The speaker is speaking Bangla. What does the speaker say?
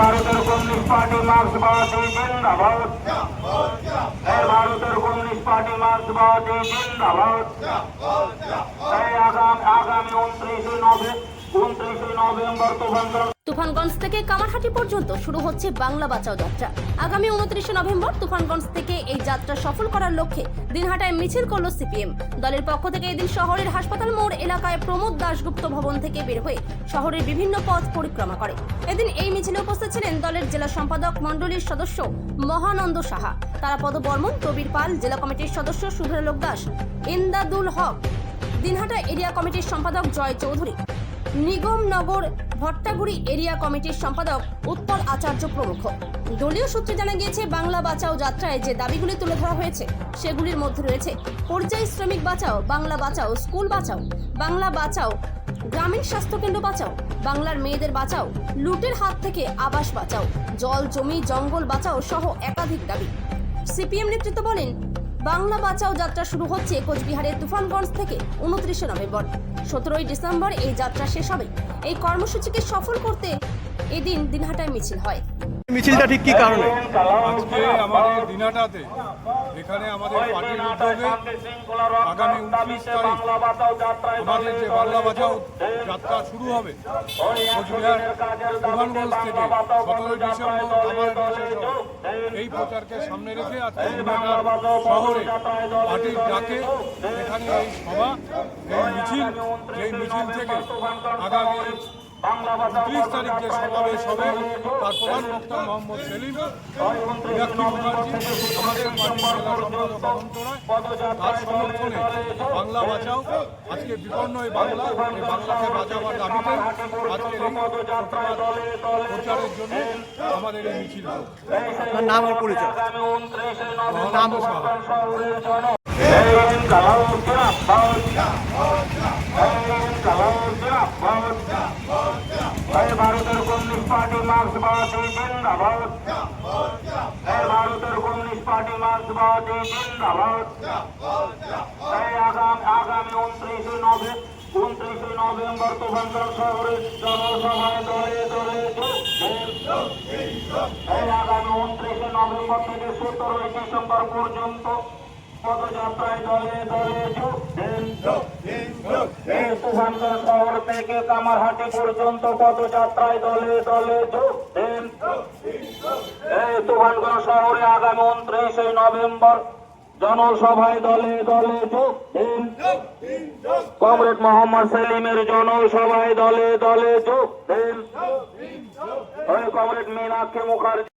ভারতের কমিউনিস্ট পার্টি মার্ক্সবাদী জিন্দাবাদ এই ভারতের কমিউনিস্ট পার্টি মার্ক্সবাদী জিন্দাবাদ এই আগামী আগামী উনত্রিশে নভেম্বর উনত্রিশে নভেম্বর তুফানগঞ্জ থেকে কামারহাটি পর্যন্ত শুরু হচ্ছে বাংলা বাঁচাও যাত্রা। আগামী উনত্রিশে নভেম্বর তুফানগঞ্জ থেকে এই যাত্রা সফল করার লক্ষ্যে দিনহাটায় মিছিল করল সিপিএম। দলের পক্ষ থেকে এদিন শহরের হাসপাতাল মোড় এলাকায় প্রমোদ দাশগুপ্ত ভবন থেকে বের হয়ে শহরের বিভিন্ন পথ পরিক্রমা করে। এদিন এই মিছিলে উপস্থিত ছিলেন দলের জেলা সম্পাদক মণ্ডলীর সদস্য মহানন্দ সাহা। তারাপদ বর্মন কবির পাল, জেলা কমিটির সদস্য শুভ্রালোক দাস, ইন্দাদুল হক। দিনহাটা এরিয়া কমিটির সম্পাদক জয় চৌধুরী। নিগমনগর ভট্টাগুড়ি এরিয়া কমিটির সম্পাদক উৎপল আচার্য প্রমুখ। দলীয় সূত্রে জানা গিয়েছে, বাংলা বাঁচাও যাত্রায় যে দাবিগুলি তুলে ধরা হয়েছে, সেগুলির মধ্যে রয়েছে পরিযায়ী শ্রমিক বাঁচাও, বাংলা বাঁচাও, স্কুল বাঁচাও, বাংলা বাঁচাও, গ্রামীণ স্বাস্থ্যকেন্দ্র বাঁচাও, বাংলার মেয়েদের বাঁচাও, লুটের হাত থেকে আবাস বাঁচাও, জল, জমি, জঙ্গল বাঁচাও সহ একাধিক দাবি। সিপিএম নেতৃত্ব বলেন বাংলা বাঁচাও যাত্রা শুরু হচ্ছে কোচবিহারের তুফানগঞ্জ থেকে উনত্রিশে নভেম্বর। সতেরোই ডিসেম্বর এই যাত্রা শেষ হবে। এই কর্মসূচিকে সফল করতে এদিন দিনহাটায় মিছিল হয়। মিছিলটা ঠিক কি কারণে? আমাদের দিনাটাতে এখানে আমাদের পার্টির উদ্যোগে আগামী উনত্রিশ তারিখ আমাদের যে বাংলা বাঁচাও যাত্রা শুরু হবে, কোচবিহার থেকে সতেরোই ডিসেম্বর এই প্রচারকে সামনে রেখে আজকে শহরে পার্টির ডাকে এখানে এই সভা, এই মিছিল এই মিছিল থেকে আগামী উনত্রিশ তারিখ যে সমাবেশ হবে। তার প্রধান বক্তা মোহাম্মদ সেলিম। মীনাক্ষী মুখার্জি আমাদের তার সমর্থনে বাংলা বাঁচাও। আজকে বিপন্ন এই বাংলা এই বাংলাকে বাঁচাবার দাবিতে আজকের এই প্রচারের জন্য আমাদের এই মিছিল নাম ও পরিচয়? নাম এই ভারতের কমিউনিস্ট পার্টি মার্ক্সবাদী জিন্দাবাদ। এই ভারতের কমিউনিস্ট পার্টি মার্ক্সবাদী জিন্দাবাদ। এই আগামী আগামী উনত্রিশে নভেম্বর উনত্রিশে নভেম্বর তুফানগঞ্জ শহরের জনসভায় দলে দলে এই আগামী উনত্রিশে নভেম্বর থেকে সতেরোই ডিসেম্বর পর্যন্ত পদযাত্রায় দলে দলে যোগ দেন এই তুফানগঞ্জ শহর থেকে কামারহাটি পর্যন্ত পদযাত্রায় দলে দলে যোগ দেন। এই শহরে আগামী উনত্রিশে নভেম্বর জনসভায় দলে দলে যোগ দেন। কমরেড মোহাম্মদ সেলিমের জনসভায় দলে দলে যোগ দেন। কমরেড মীনাক্ষী মুখার্জি